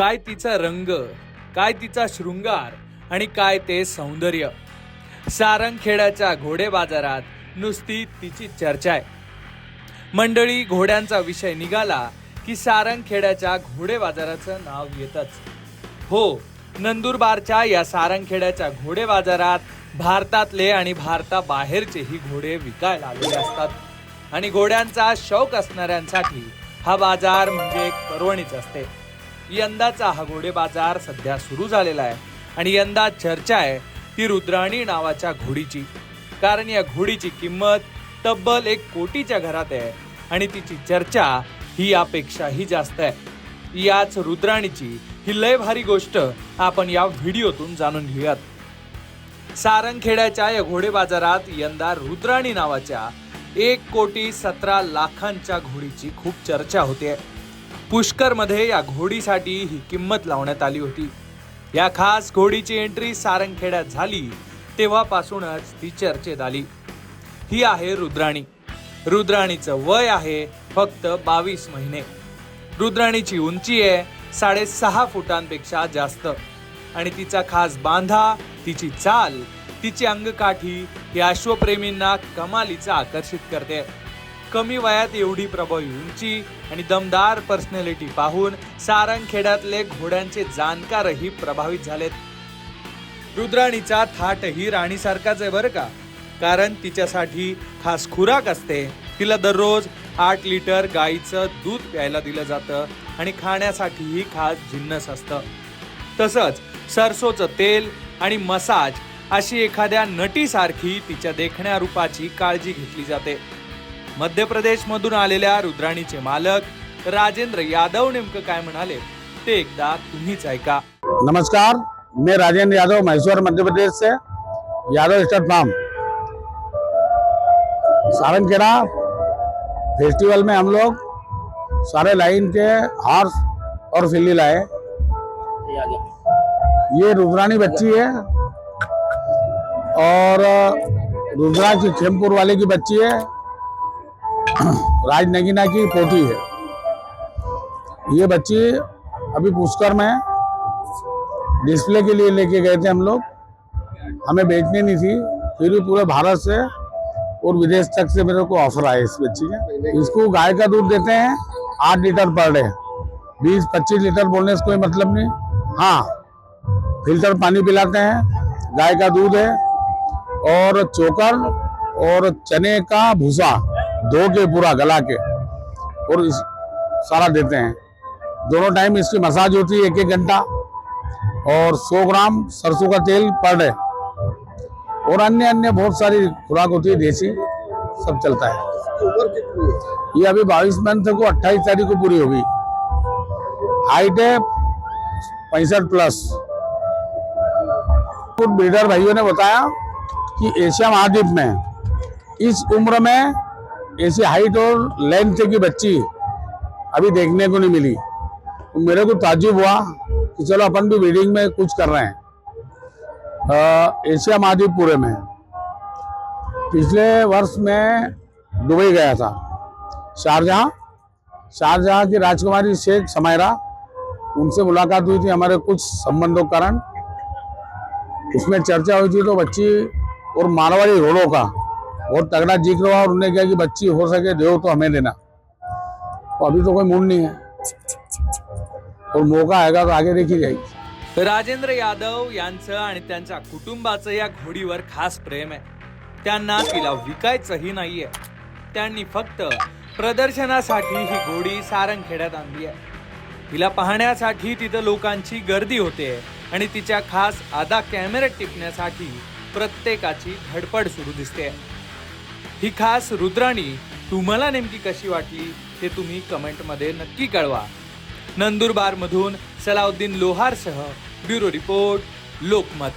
काय तिचा रंग काय तिचा शृंगार आणि काय ते सौंदर्य. सारंगखेड्याच्या घोडे बाजारात नुसती तिची चर्चा आहे. मंडळी घोड्यांचा विषय निघाला की सारंगखेड्याच्या घोडे बाजाराचं नाव येतच. हो नंदुरबारच्या या सारंगखेड्याच्या घोडे बाजारात भारतातले आणि भारताबाहेरचेही घोडे विकायला आलेले असतात. आणि घोड्यांचा शौक असणाऱ्यांसाठी हा बाजार म्हणजे एक पर्वणीच असते. यंदाचा हा घोडे बाजार सध्या सुरू झालेला आहे आणि यंदा चर्चा आहे ती रुद्राणी नावाच्या घोडीची. कारण या घोडीची किंमत तब्बल एक कोटीच्या घरात आहे आणि तिची चर्चा ही यापेक्षाही जास्त आहे. याच रुद्राणीची ही लय भारी गोष्ट आपण या व्हिडिओतून जाणून घेऊयात. सारंगखेड्याच्या या घोडे बाजारात यंदा रुद्राणी नावाच्या एक कोटी सतरा लाखांच्या घोडीची खूप चर्चा होते. पुष्करमध्ये या घोडीसाठी ही किंमत लावण्यात आली होती. या खास घोडीची एंट्री सारंगखेड्यात झाली तेव्हापासूनच ती चर्चेत आली. ही आहे रुद्राणी. रुद्राणीचं वय आहे फक्त बावीस महिने. रुद्राणीची उंची आहे साडेसहा फुटांपेक्षा जास्त. आणि तिचा खास बांधा तिची चाल तिची अंगकाठी ही अश्वप्रेमींना कमालीचं आकर्षित करते. कमी वयात एवढी प्रभावी उंची आणि दमदार पर्सनॅलिटी पाहून सारंगखेड्यातले घोड्यांचे जाणकारही प्रभावित झालेत. रुद्राणीचा थाटही राणीसारखाच आहे बरं का? कारण तिच्यासाठी खास खुराक असते. तिला दररोज आठ लिटर गाईचं दूध प्यायला दिलं जातं आणि खाण्यासाठीही खास जिन्नस असतं. तसंच सरसोचं तेल आणि मसाज अशी एखाद्या नटीसारखी तिच्या देखण्या रूपाची काळजी घेतली जाते. मध्य प्रदेश मधून आलेल्या रुद्राणीचे मालक राजेंद्र यादव नेमकं काय म्हणाले ते एकदा तुम्हीच ऐका. नमस्कार मैं राजेंद्र यादव मैसूर मध्य प्रदेश से Yadav state farm. Sarangkheda festival में हम लोग सारे लाइन के हार्स और फिल्ली लाए। ये रुद्रानी बच्ची है और रुद्रा की खेमपुर वाले की बच्ची है। राज नगीना की पोती है। ये बच्ची अभी पुष्कर में डिस्प्ले के लिए लेके गए थे हम लोग। हमें बेचनी नहीं थी, फिर भी पूरे भारत से और विदेश तक से मेरे को ऑफ़र आए इस बच्ची के। इसको गाय का दूध देते हैं, आठ लीटर पर डे। बीस, पच्चीस लीटर बोलने से कोई मतलब नहीं। हाँ फ़िल्टर पानी पिलाते हैं, गाय का दूध है, और चोकर, और चने का भूसा। धो के पूरा गला के और इस सारा देते हैं। दोनों टाइम इसकी मसाज होती है एक एक घंटा। और 100 ग्राम सरसों का तेल पर डे। और अन्य अन्य बहुत सारी खुराक होती है देसी सब चलता है। ये अभी बाईस मंथ को अट्ठाईस तारीख को पूरी होगी। हाइट है पैंसठ प्लस ब्रीडर भाइयों ने बताया कि एशिया महाद्वीप में इस उम्र में ऐसी हाइट और लेंथ की बच्ची अभी देखने को नहीं मिली। तो मेरे को ताजुब हुआ कि चलो अपन भी ब्रीडिंग में कुछ कर रहे हैं। एशिया महाद्वीप पूरे में। पिछले वर्ष में दुबई गया था। शारजहां शारजहां की राजकुमारी शेख समायरा, उनसे मुलाकात हुई थी हमारे कुछ संबंधों कारण। उसमें चर्चा हुई थी तो बच्ची और मारवाड़ी घोड़ों का बहुत तगड़ा जिक्र हुआ और उन्होंने कहा कि बच्ची हो सके दो तो हमें देना। तो अभी तो कोई मूड नहीं है। और मौका आएगा तो आगे देखी जाएगी। राजेंद्र यादव यांचं आणि त्यांच्या कुटुंबाचं या घोडीवर खास प्रेम आहे. त्यांना तिला विकायचंही नाहीये. त्यांनी फक्त प्रदर्शनासाठी ही घोडी सारंगखेड्यात आणली आहे. तिला पाहण्यासाठी तिथं लोकांची गर्दी होते आणि तिच्या खास आदा कॅमेऱ्यात टिपण्यासाठी प्रत्येकाची धडपड सुरू दिसते. ही खास रुद्राणी तुम्हाला नेमकी कशी वाटली ते तुम्ही कमेंटमध्ये नक्की कळवा. नंदुरबारमधून सलाउद्दीन लोहारसह ब्युरो रिपोर्ट लोकमत.